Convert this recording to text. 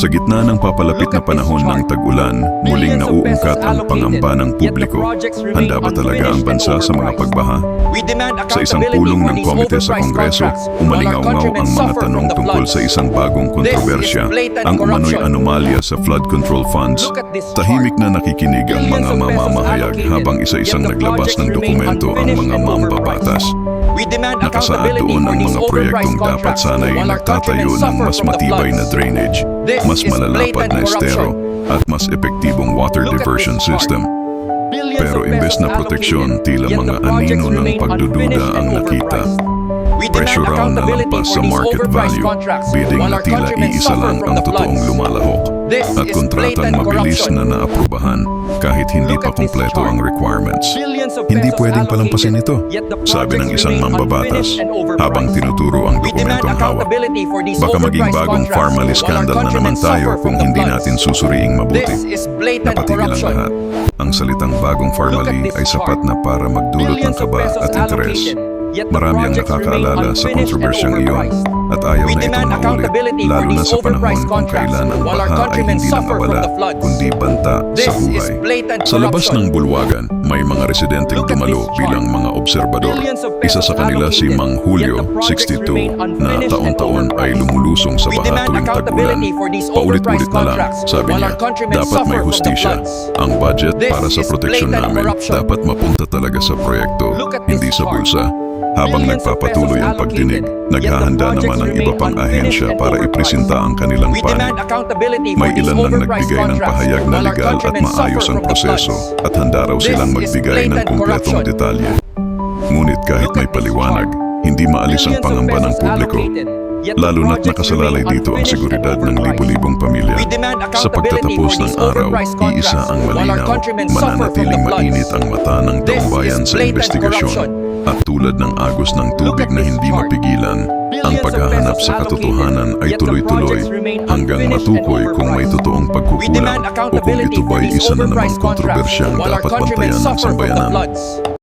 Sa gitna ng papalapit na panahon ng tag-ulan, muling nauungkat ang pangamba ng publiko. Handa ba talaga ang bansa sa mga pagbaha? Sa isang pulong ng komite sa Kongreso, umalingaw-ngaw ang mga tanong tungkol sa isang bagong kontrobersya, ang umano'y anomalya sa flood control funds. Tahimik na nakikinig ang mga mamamahayag habang isa-isang naglabas ng dokumento ang mga mambabatas. Nakasaad doon ang mga proyektong dapat sana'y nagtatayo ng mas matibay na drainage, mas malalapad na estero, at mas epektibong water diversion system. Pero imbes na proteksyon, tila mga anino ng pagdududa ang nakita. Presyo raw na lampas sa market value, bidding na tila iisa lang ang totoong lumalahok. At kontratang mabilis na naaprubahan kahit hindi pa kumpleto ang requirements. Hindi pwedeng palampasin ito, sabi ng isang mambabatas habang tinuturo ang dokumentong hawak. Baka maging bagong Farmally scandal na naman tayo kung hindi natin susuriing mabuti. Napatigil ang lahat. Ang salitang bagong Farmally ay sapat na para magdulot ng kaba at interes. Marami ang nakakaalala sa kontrobersyang iyon at ayaw na itong maulit, lalo na sa panahon kung kailan ang baha ay hindi lang abala, kundi banta sa buhay. Sa labas ng bulwagan, may mga residenteng dumalo bilang mga obserbador. Isa sa kanila si Mang Julio, 62, na taon-taon ay lumulusong sa baha tuwing tag-ulan. Paulit-ulit na lang, sabi niya, dapat may hustisya. Ang budget para sa proteksyon namin dapat mapunta talaga sa proyekto, hindi sa bulsa. Habang nagpapatuloy ang pagdinig, naghahanda naman ang iba pang ahensya para ipresenta ang kanilang panig. May ilan lang nagbigay ng pahayag na legal at maayos ang proseso at handa raw silang magbigay ng kumpletong detalye. Ngunit kahit may paliwanag, hindi maalis ang pangamba ng publiko. Lalo na't nakasalalay dito ang seguridad ng libu-libong pamilya. Sa pagtatapos ng araw, iisa ang malinaw, mananatiling mainit ang mata ng taong bayan sa investigasyon. At tulad ng agos ng tubig na hindi mapigilan, ang paghahanap sa katotohanan ay tuloy-tuloy hanggang matukoy kung may totoong pagkukulang o kung ito ba'y isa na namang kontrobersyang dapat bantayan ng sambayanan.